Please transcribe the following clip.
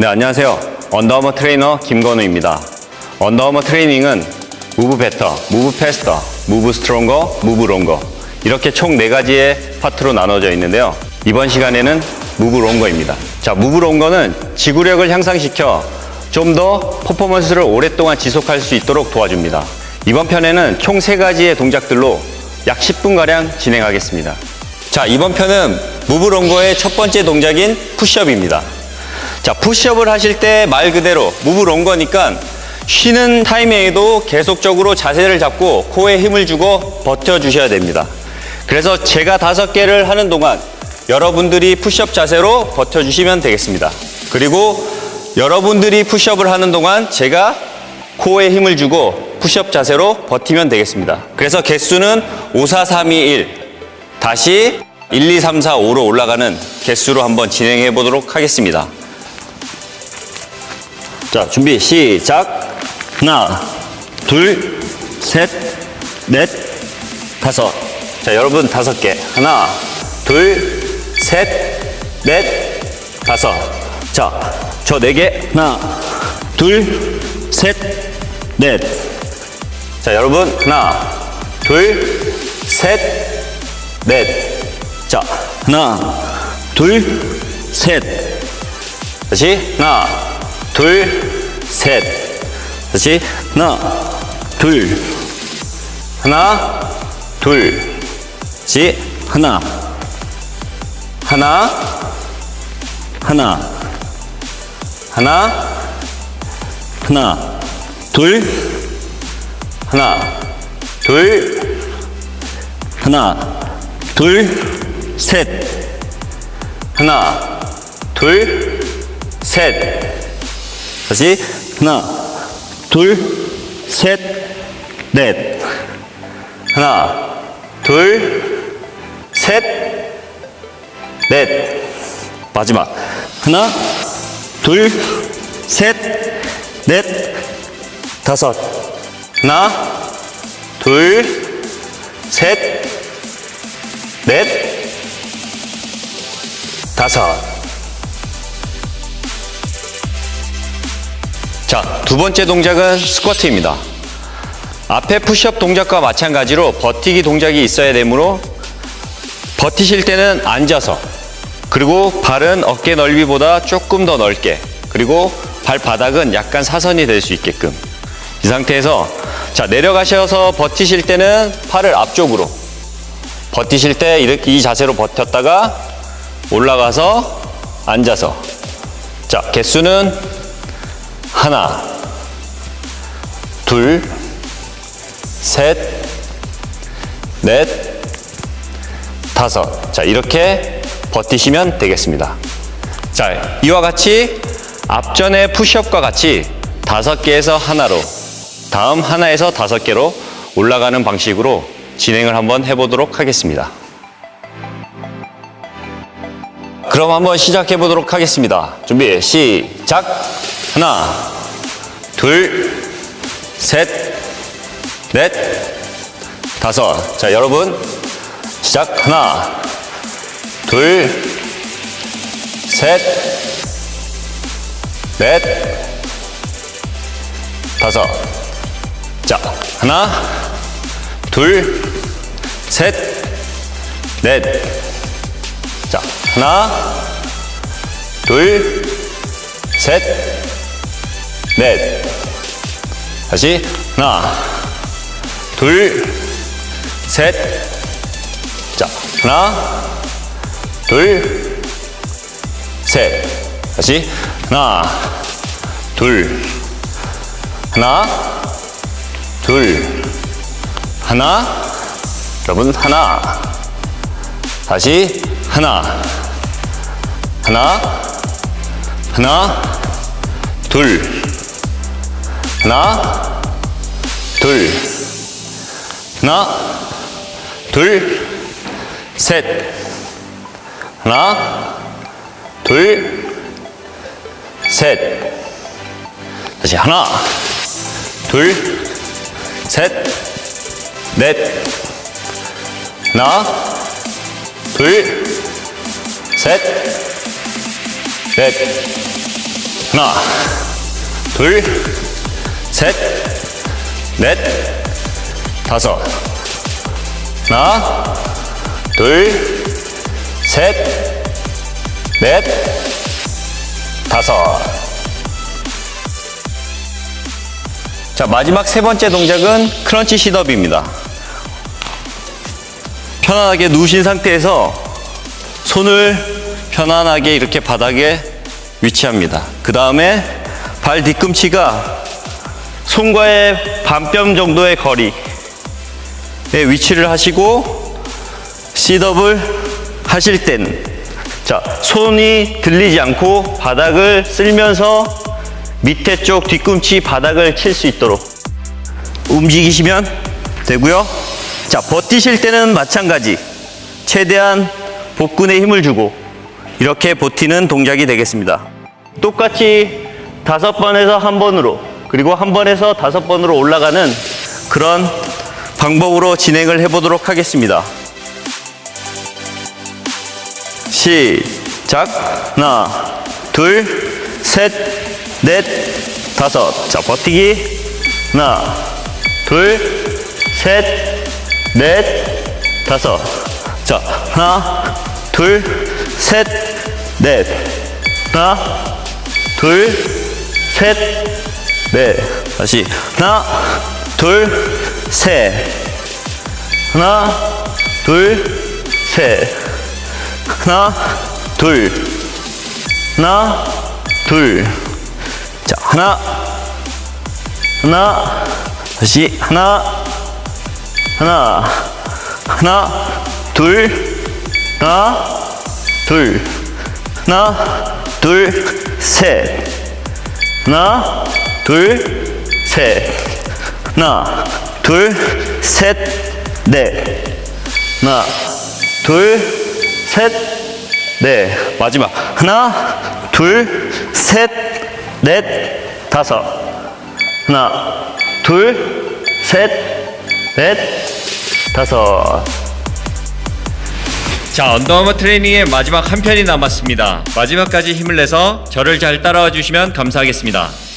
네, 안녕하세요. 언더아머 트레이너 김건우입니다. 언더아머 트레이닝은 무브 베터, 무브 패스터, 무브 스트롱거, 무브 롱거 이렇게 총 네 가지의 파트로 나눠져 있는데요. 이번 시간에는 무브 롱거입니다. 자, 무브 롱거는 지구력을 향상시켜 좀 더 퍼포먼스를 오랫동안 지속할 수 있도록 도와줍니다. 이번 편에는 총 세 가지의 동작들로 약 10분가량 진행하겠습니다. 자, 이번 편은 무브 롱거의 첫 번째 동작인 푸시업입니다. 자, 푸시업을 하실 때 말 그대로 무브롱거니까 쉬는 타이밍에도 계속적으로 자세를 잡고 코에 힘을 주고 버텨주셔야 됩니다. 그래서 제가 다섯 개를 하는 동안 여러분들이 푸시업 자세로 버텨주시면 되겠습니다. 그리고 여러분들이 푸시업을 하는 동안 제가 코에 힘을 주고 푸시업 자세로 버티면 되겠습니다. 그래서 개수는 5, 4, 3, 2, 1. 다시 1, 2, 3, 4, 5로 올라가는 개수로 한번 진행해 보도록 하겠습니다. 자, 준비, 시작. 하나, 둘, 셋, 넷, 다섯. 자, 여러분 다섯 개. 하나, 둘, 셋, 넷, 다섯. 자, 저 네 개. 하나, 둘, 셋, 넷. 자, 여러분 하나, 둘, 셋, 넷. 자, 하나, 둘, 셋. 다시 하나, 둘, 셋. 다시. 하나, 둘, 하나, 둘. 다시. 하나, 하나, 하나, 하나, 하나, 둘, 하나, 둘, 하나, 둘, 셋, 하나, 둘, 셋. 다시 하나, 둘, 셋, 넷. 하나, 둘, 셋, 넷. 마지막. 하나, 둘, 셋, 넷, 다섯. 하나, 둘, 셋, 넷, 다섯. 자, 두 번째 동작은 스쿼트입니다. 앞에 푸시업 동작과 마찬가지로 버티기 동작이 있어야 되므로 버티실 때는 앉아서 그리고 발은 어깨 넓이보다 조금 더 넓게 그리고 발바닥은 약간 사선이 될 수 있게끔 이 상태에서 자 내려가셔서 버티실 때는 팔을 앞쪽으로 버티실 때 이렇게 이 자세로 버텼다가 올라가서 앉아서 자 개수는 하나 둘 셋, 넷, 다섯. 자, 이렇게 버티시면 되겠습니다. 자, 이와 같이 앞전의 푸시업과 같이 다섯 개에서 하나로, 다음 하나에서 다섯 개로 올라가는 방식으로 진행을 한번 해보도록 하겠습니다. 그럼 한번 시작해 보도록 하겠습니다. 준비, 시작! 하나, 둘, 셋, 넷, 다섯. 자, 여러분, 시작. 하나, 둘, 셋, 넷, 다섯. 자, 하나, 둘, 셋, 넷. 자, 하나, 둘, 셋, 넷. 다시, 하나, 둘, 셋. 자, 하나, 둘, 셋. 다시 하나, 둘, 하나, 둘, 하나. 여러분 하나. 다시 하나, 하나, 하나, 둘, 하나. 둘, 하나, 둘, 셋, 하나, 둘, 셋, 다시 하나, 둘, 셋, 넷, 하나, 둘, 셋, 넷, 하나, 둘, 셋, 넷, 다섯. 하나, 둘, 셋, 넷, 다섯. 자, 마지막 세 번째 동작은 크런치 시덥입니다. 편안하게 누우신 상태에서 손을 편안하게 이렇게 바닥에 위치합니다. 그 다음에 발 뒤꿈치가 손과의 반뼘 정도의 거리에 위치를 하시고 시덥을 하실 땐 자, 손이 들리지 않고 바닥을 쓸면서 밑에 쪽 뒤꿈치 바닥을 칠 수 있도록 움직이시면 되고요. 자, 버티실 때는 마찬가지. 최대한 복근에 힘을 주고 이렇게 버티는 동작이 되겠습니다. 똑같이 다섯 번에서 한 번으로 그리고 한 번에서 다섯 번으로 올라가는 그런 방법으로 진행을 해보도록 하겠습니다. 시작. 하나, 둘, 셋, 넷, 다섯. 자, 버티기. 하나, 둘, 셋, 넷, 다섯. 자, 하나, 둘, 셋, 넷. 하나, 둘, 셋, 넷. 다시. 하나, 둘, 셋. 하나, 둘, 셋. 하나, 둘. 하나, 둘. 자, 하나, 하나, 다시 하나, 하나, 하나, 둘, 하나, 둘, 하나, 둘, 셋, 하나, 둘, 셋, 하나, 둘, 셋, 넷, 하나, 둘, 셋, 넷, 마지막 하나, 둘, 셋, 넷, 다섯. 하나, 둘, 셋, 넷, 다섯. 자, 언더아머 트레이닝의 마지막 한 편이 남았습니다. 마지막까지 힘을 내서 저를 잘 따라와 주시면 감사하겠습니다.